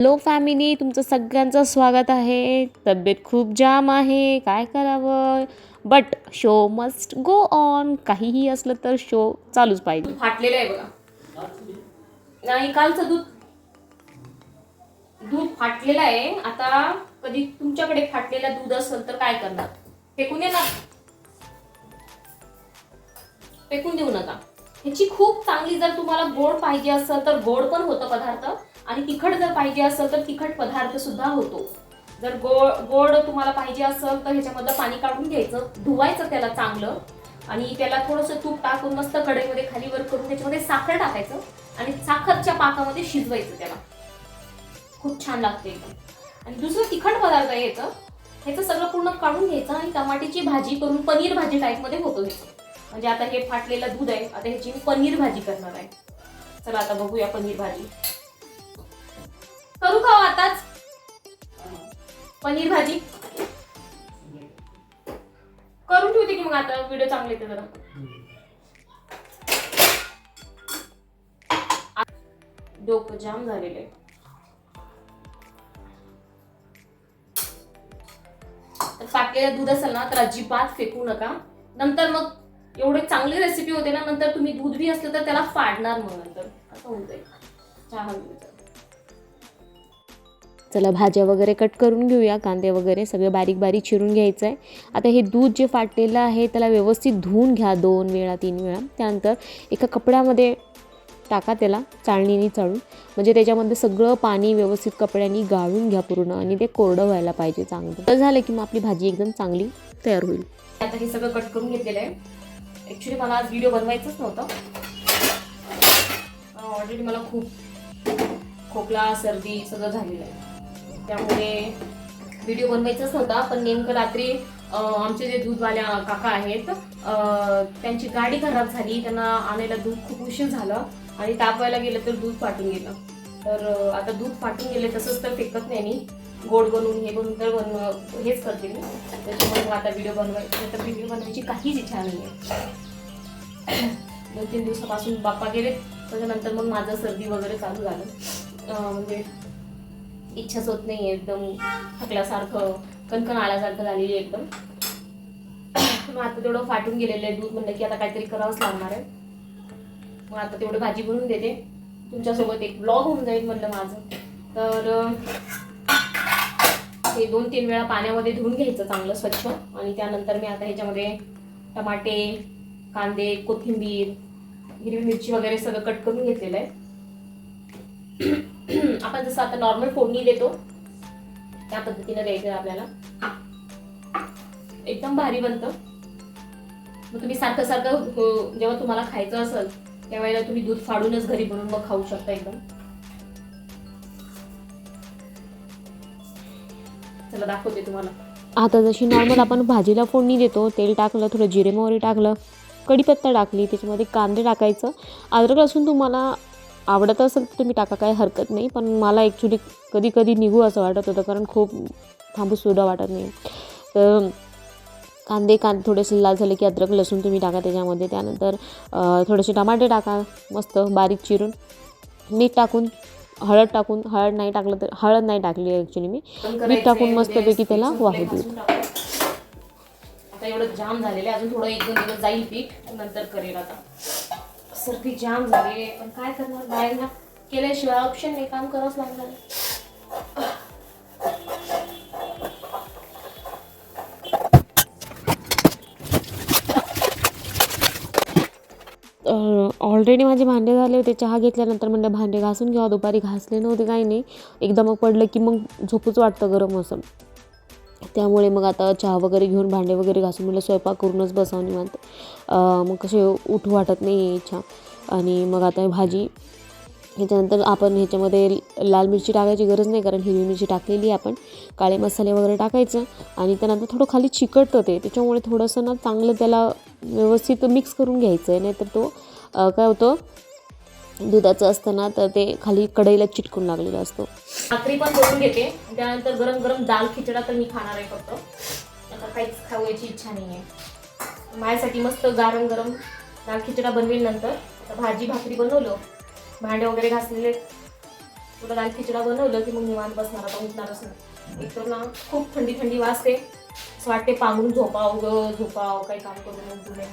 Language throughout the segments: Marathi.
हॅलो फॅमिली तुमचं सगळ्यांचं स्वागत आहे. तब्येत खूप जाम आहे. काय करावं? But show must go on काहीही असलं तर शो चालूच पाहिजे. फाटलेलं आहे बघा. नाही कालचं दूध दूध फाटलेलं आहे. आता कधी तुमच्याकडे फाटलेलं दूध असेल तर काय करणार? फेकून ना फेकून देऊ नका. ह्याची खूप चांगली जर तुम्हाला गोड पाहिजे असेल तर गोड पण होतं पदार्थ. आणि तिखट जर पाहिजे असेल तर तिखट पदार्थ सुद्धा होतो. जर गोड गोड तुम्हाला पाहिजे असेल तर ह्याच्यामधलं पाणी काढून घ्यायचं धुवायचं त्याला चांगलं आणि त्याला थोडंसं तूप टाकून मस्त कढईमध्ये खाली वर करून त्याच्यामध्ये साखर टाकायचं आणि साखरच्या पाकामध्ये शिजवायचं त्याला. खूप छान लागते एकदम. आणि दुसरं तिखट पदार्थ आहे याचं. ह्याचं सगळं पूर्ण काढून घ्यायचं आणि टमाट्याची भाजी करून पनीर भाजी टाईपमध्ये होतो ह्याचं म्हणजे आता हे फाटलेलं दूध आहे आता ह्याची मी पनीर भाजी करणार आहे. चला आता बघूया पनीर भाजी. करू का हो आताच? पनीर भाजी. करून ठेवते की मग आता व्हिडिओ चांगले येते जरा. डोकं जाम झालेले तर दूध असेल ना तर अजिबात फेकू नका. नंतर मग एवढे चांगली रेसिपी होते ना नंतर तुम्ही दूध बी असलं तर त्याला फाडणार मग नंतर. असं होऊन जाईल. चहा चला भाज्या वगैरे कट करून घेऊया कांदे वगैरे सगळं बारीक बारीक चिरून घ्यायचं आहे आता हे दूध जे फाटलेलं आहे त्याला व्यवस्थित धुवून घ्या दोन वेळा तीन वेळा. त्यानंतर एका कपड्यामध्ये टाका त्याला चाळणीने चाळून. म्हणजे त्याच्यामध्ये सगळं पाणी व्यवस्थित कपड्यांनी गाळून घ्या पूर्ण आणि ते कोरडं व्हायला पाहिजे चांगलं. तर झालं की मग आपली भाजी एकदम चांगली तयार होईल. आता हे सगळं कट करून घेतलेलं आहे. ॲक्च्युली मला आज व्हिडिओ बनवायचंच नव्हतं. ऑलरेडी मला खूप खोकला सर्दी सगळं झालेलं आहे. त्यामुळे व्हिडिओ बनवायचाच नव्हता पण नेमकं रात्री आमचे जे दूधवाल्या काका आहेत त्यांची गाडी खराब झाली त्यांना आणायला दूध खूप उशीर झालं आणि तापवायला गेलं तर दूध फाटून गेलं. तर आता दूध फाटून गेले तसंच तर फेकत नाही मी. गोड बनवून हे बनवून तर बनव हेच करते मी. त्याच्यामुळे मग आता व्हिडिओ बनवायचं तर व्हिडिओ बनवायची काहीच इच्छा नाही आहे दोन तीन दिवसापासून बाप्पा गेले त्याच्यानंतर मग माझं सर्दी वगैरे चालू झालं. म्हणजे इच्छाच होत नाही एकदम थकल्यासारखं कणकण आल्यासारखं झालेली आहे एकदम. मग आता तेवढं फाटून गेलेलं आहे दूध म्हणलं की आता काहीतरी करावंच लागणार आहे. मग आता तेवढं भाजी बनवून देते. तुमच्यासोबत एक ब्लॉग होऊन जाईल म्हणलं माझं. तर हे दोन तीन वेळा पाण्यामध्ये धुवून घ्यायचं चांगलं स्वच्छ. आणि त्यानंतर मी आता ह्याच्यामध्ये टमाटे कांदे कोथिंबीर हिरवी मिरची वगैरे सगळं कट करून घेतलेलं आहे. आपण जसं आता नॉर्मल फोडणी देतो त्या पद्धतीने द्यायचं आहे आपल्याला. एकदम भारी बनतं. मग तुम्ही सारखं सारखं हो, जेव्हा तुम्हाला खायचं असेल त्यावेळेला तुम्ही दूध फाडूनच घरी बनवून मग खाऊ शकता एकदम. चला दाखवते तुम्हाला. आता जशी नॉर्मल आपण भाजीला फोडणी देतो तेल टाकलं थोडं जिरे मोहरी टाकलं कढीपत्ता टाकली त्याच्यामध्ये कांदे टाकायचं. अद्रक लसूण तुम्हाला आवडत असेल तर तुम्ही टाका काय हरकत नाही. पण मला ॲक्च्युली कधी कधी निघू असं वाटत होतं कारण खूप थांबूसुद्धा वाटत नाही. तर कांदे कांदे थोडेसे लाल झाले की अद्रक लसूण तुम्ही टाका त्याच्यामध्ये. त्यानंतर थोडेसे टमाटे टाका मस्त बारीक चिरून. मीठ टाकून हळद टाकून हळद नाही टाकलं तर हळद नाही टाकली ॲक्च्युली मी. मीठ टाकून मस्तपैकी त्याला वाहू देऊ. आता एवढं जाम झालेलं आहे अजून थोडं एक दोन दिवस जाईल पीठ नंतर करेल आता. सर्दी जाम झाली आहे. पण काय करणार? बाहेर ना केल्याशिवाय ऑप्शन नाही. काम करावंच लागणार ऑलरेडी माझे भांडे झाले होते. चहा घेतल्यानंतर म्हणलं भांडे घासून घ्यावा. दुपारी घासले नव्हते काही नाही. एकदा मग पडलं की मग झोपूच वाटतं गरम असं. त्यामुळे मग आता चहा वगैरे घेऊन भांडे वगैरे घासून मला स्वयंपाक करूनच बसावं निवांत. मग कसे उठू वाटत नाही इच्छा आणि मग आता भाजी ह्याच्यानंतर आपण ह्याच्यामध्ये लाल मिरची टाकायची गरज नाही कारण हिरवी मिरची टाकलेली आहे आपण. काळे मसाले वगैरे टाकायचं आणि त्यानंतर थोडं खाली चिकटतं ते. त्याच्यामुळे थोडंसं ना चांगलं त्याला व्यवस्थित मिक्स करून घ्यायचं आहे नाहीतर तो काय होतं दुधाचं असतं ना तर ते खाली कढईला चिटकून लागलेलं असतो. भाकरी पण करून घेते. त्यानंतर गरम गरम दाल खिचडा तर मी खाणार आहे फक्त. आता काहीच खावयाची इच्छा नाही आहे माझ्यासाठी मस्त गरम गरम दाल खिचडा बनवेल नंतर. आता भाजी भाकरी बनवलं. भांडे वगैरे घासलेले. थोडं दाल खिचडा बनवलं की मग निवांत बसणार. आता उठणारच नाही एक तर ना खूप थंडी थंडी वाजते असं वाटते पांघरून झोपाव ग झोपाव. काही काम करून उठू नये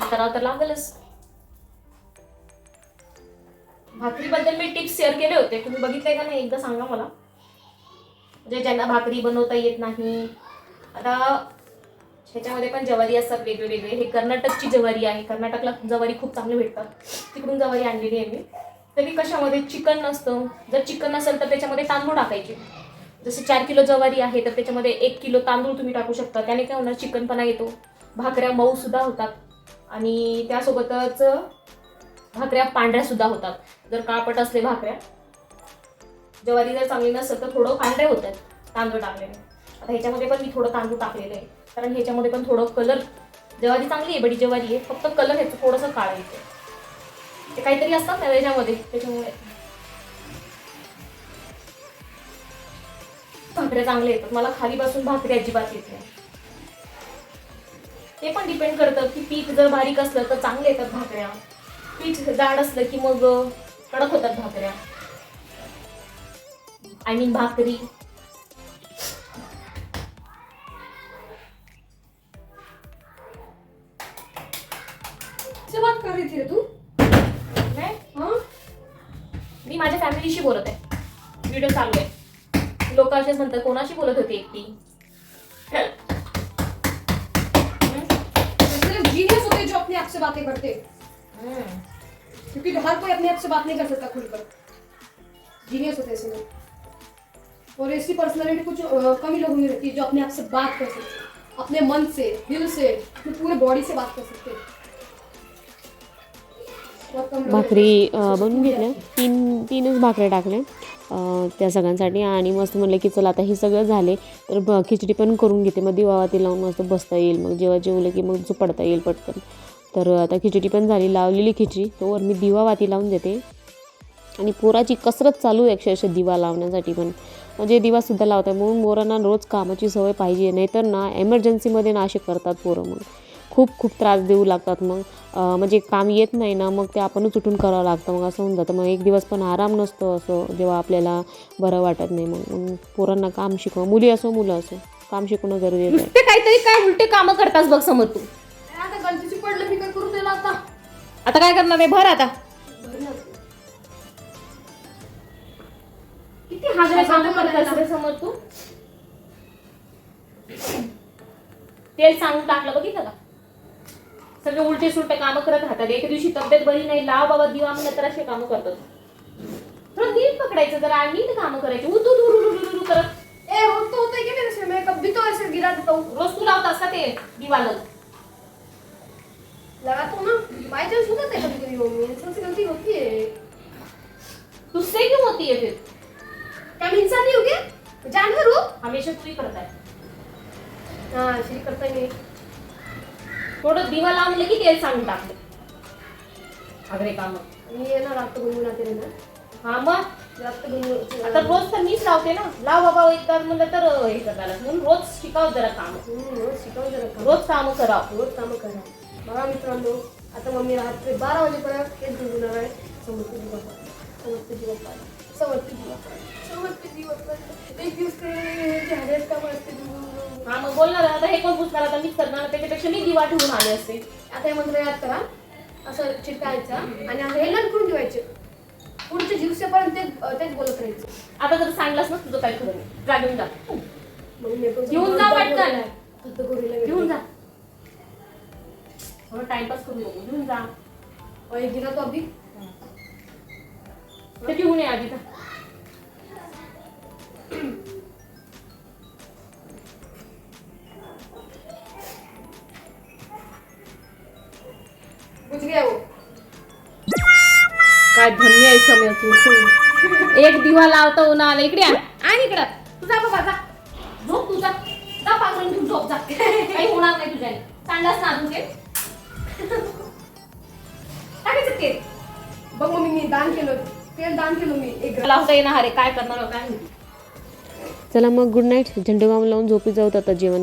पण तर लागेलच. भाकरीबद्दल मी टिप्स शेअर केले होते. तुम्ही बघितले का नाही? एकदा सांगा मला. म्हणजे ज्यांना भाकरी बनवता येत नाही. आता ह्याच्यामध्ये पण ज्वारी असतात वेगळे वेगळे हे कर्नाटकची ज्वारी आहे. कर्नाटकला ज्वारी खूप चांगली भेटतात. तिकडून ज्वारी आणलेली आहे मी. तरी कशामध्ये? चिकन नसतं. जर चिकन नसेल तर त्याच्यामध्ये तांदूळ टाकायचे. जसे चार किलो ज्वारी आहे तर त्याच्यामध्ये एक किलो तांदूळ तुम्ही टाकू शकता. त्याने काय होणार? चिकनपणा येतो. भाकऱ्या मऊसुद्धा होतात. आणि त्यासोबतच भाकऱ्या पांढऱ्या सुद्धा होतात. जर काळपट असले भाकऱ्या ज्वारी जर चांगली नसेल तर थोडं पांढरे होतात तांदूळ टाकलेले. आता ह्याच्यामध्ये पण मी थोडं तांदूळ टाकलेलं आहे. कारण ह्याच्यामध्ये पण थोडं कलर ज्वारी चांगली आहे बडी ज्वारी आहे फक्त कलर ह्याचं थोडंसं काळ येतं. ते काहीतरी असतात ना त्याच्यामध्ये त्याच्यामुळे. भाकऱ्या चांगल्या येतात. मला खाली बसून भाकरी अजिबात येत नाही. ते पण डिपेंड करतं की पीठ जर बारीक असलं तर चांगले येतात भाकऱ्या. पीठ जाड असलं की मग कडक होतात भाकऱ्या. आय मीन भाकरी. बात कर रही थी रे तू. काय? हाँ? मी माझ्या फॅमिलीशी बोलत आहे. व्हिडिओ चालू आहे. लोक असेच म्हणतात कोणाशी बोलत होती एकटी? जीनियस होते जो अपने आप से बातें करते. क्योंकि हर कोई अपने आप से बात नहीं कर सकता खुलकर। जीनियस होते ऐसे लोग और ऐसी पर्सनैलिटी कुछ कम ही लोगों में रहती है जो अपने आप से बात कर सकते। अपने मन से दिल से अपने पूरे बॉडी से बात कर सकते। हैं। भाकरी रहते बनवून घेतल्या. तीन तीनच भाकऱ्या टाकल्या. त्या सगळ्यांसाठी आणि मस्त म्हटलं की चला आता हे सगळं झाले. तर ब खिचडी पण करून घेते. मग दिवावाती लावून मस्त बसता येईल. मग जेव्हा जेवलं की मग झोपडता येईल पटकन. तर आता खिचडी पण झाली लावलेली खिचडी. तोवर मी दिवावाती लावून देते. आणि पोराची कसरत चालू आहे अक्षरशः दिवा लावण्यासाठी पण. म्हणजे दिवासुद्धा लावतात म्हणून पोरांना रोज कामाची सवय पाहिजे. नाहीतर ना एमर्जन्सीमध्ये ना असे करतात पोरं मग. खूप खूप त्रास देऊ लागतात मग. म्हणजे काम येत नाही ना मग ते आपणच उठून करावं लागतं. मग असं होऊन जातं. मग एक दिवस पण आराम नसतो असं जेव्हा आपल्याला बरं वाटत नाही मग. पोरांना काम शिकवा. मुली असो मुलं असो काम शिकवणं गरजेचं आहे. काहीतरी काय उलटे कामं करतास बघ समज तू. आता काय करणार आहे? भर आता. किती हाजरे कामं करतास रे समोर तू. तेल सांगून टाकलं बघितलं का सगळे उलटे सुलटे कामं करत राहतात. एके दिवशी तब्येत बरी नाही. लाव बाबा दिवा म्हणलं तर असे कामं करतात. थोडं नीट पकडायचं जरा. नीट कामं करायची. उतू उतू करत. ए रोज तो होता है क्या मेरे से मैं कभी तो ऐसे गिरा देता हूँ रोज तू लावतास का ते दिवालं? लगाता हूँ ना. बाई चांस हो कभी कभी वो इंसान से गलती होती है तुझसे क्यों होती है फिर क्या मैं इंसान नहीं हो गया जानवर हो हमेशा तू ही करता है हाँ श्री करता नहीं थोडं दिवा लावलं की तेल सांगून टाकलं अगरे काम मी ये ना रात को गुनगुनाते रहना हा मग रात को आता रोज तर मीच लावते ना लाव बाबा एकदा म्हणलं तर हे करायला म्हणून रोज शिकाव जरा काम रोज शिकवून जरा. रोज काम करावं रोज कामं करा बघा मित्रांनो आता मम्मी रात्री बारा वाजेपर्यंत तेच गुणगुणार आहे. समजते जीवा समजते जीवा एक दिवस ते झाडेच काम असते गुणगुण. हा मग बोलणार आता हे कोण पुसणार? आता मीच करणार. त्याच्यापेक्षा मी दिवा ठेवून आले असते. आता हे मंत्र याद करा असं चिटकायचं आणि असं हे लट करून ठेवायचे. पुढच्या दिवसापर्यंत तेच तेच बोलत राहायचं. आता जर सांगलास ना तुझं काय खरं नाही. जा घेऊन जा. मी घेऊन पटकन. गोरीला घेऊन जा. थोडं टाइमपास करू नको घेऊन जा. एक तो अभी घेऊन ये आधी. गया वो. काय धन्य आहे समय तू एक दिवा लावता उन्हाला इकडे आण. आण इकडं. तुझा बाबा जा. झोप तुझा. जा पाकरून घेऊन झोप जा. काही होणार नाही तुझ्याने चांगलाच ना अजून टाकायचं बघ मम्मी मी दान केलं तेल दान केलं मी. एक लावता येणार आहे. काय करणार काय चला मग गुड नाईट झेंडूबाम लावून झोपी जाऊत आता जेवण